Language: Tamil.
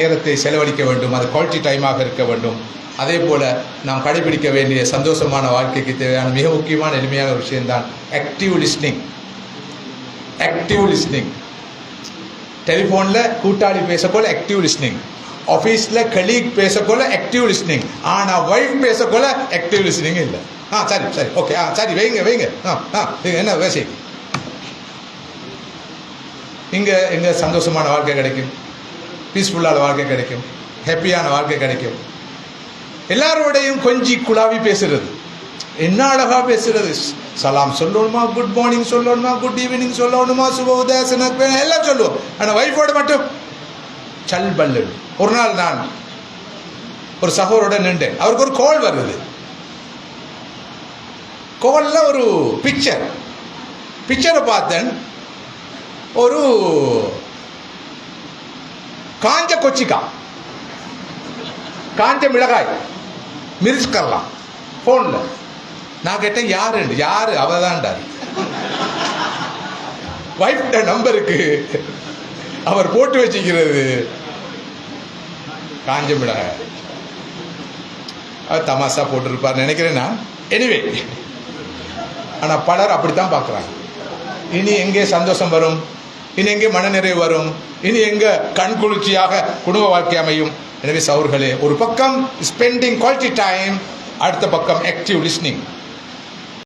நேரத்தை செலவழிக்க வேண்டும் அது குவாலிட்டி டைமாக இருக்க வேண்டும். அதே போல் நாம் கடைபிடிக்க வேண்டிய சந்தோஷமான வாழ்க்கைக்கு தேவையான மிக முக்கியமான எளிமையான விஷயம்தான் ஆக்டிவ் லிஸ்னிங் ஆக்டிவ் லிஸ்னிங் டெலிஃபோனில் கூட்டாளி பேசக்கொள்ள ஆக்டிவ் லிஸ்னிங் ஆஃபீஸில் கலீக் பேசக்கொள்ள ஆக்டிவ் லிஸ்னிங் ஆனால் ஒய்ஃப் பேசக்கொள்ள ஆக்டிவ் லிஸ்னிங் இல்லை. ஆ சரி சரி ஓகே ஆ சரி வைங்க வைங்க. ஆ ஆ என்ன பேசி. இங்கே எங்கே சந்தோஷமான வாழ்க்கை கிடைக்கும். பீஸ்ஃபுல்லான வாழ்க்கை கிடைக்கும். ஹாப்பியான வாழ்க்கை கிடைக்கும். எல்லாரோடையும் கொஞ்சி குழாவி பேசுறது. என்ன அழகாக பேசுறது? சலாம் சொல்லணுமா? குட் மார்னிங் சொல்லணுமா? குட் ஈவினிங் சொல்லணுமா? சுப உதயசன எல்லாம் சொல்லுவோம். ஆனால் ஒய்ஃபோடு மட்டும் சல் பல்லு. ஒரு நாள் நான் ஒரு சகோதரோட நின்றேன். அவருக்கு ஒரு கோல் வருது. கோலில் ஒரு பிக்சர் பிக்சரை பார்த்தேன். ஒரு காஞ்ச கொச்சிக்கா. காஞ்ச மிளகாய். மிரிச்சுக்கரலாம் ஃபோனில் நான் கேட்டேன் யாருண்டு யாரு? அவ தான்டார் வைஃப்ட நம்பருக்கு அவர் போட்டு வச்சுக்கிறது. காஞ்ச மிளகாய். அவர் தமாசா போட்டிருப்பார் நினைக்கிறேன் நான். எனிவே ஆனால் பலர் அப்படித்தான் பார்க்குறாங்க. இனி எங்கே சந்தோஷம் வரும்? இனி எங்கே மனநிறைவு வரும்? இனி எங்க கண் குளிர்ச்சியாக குடும்ப வாழ்க்கை அமையும். எனவே சவுர்களே ஒரு பக்கம் ஸ்பெண்டிங் குவாலிட்டி டைம் அடுத்த பக்கம் ஆக்டிவ் லிஸ்னிங்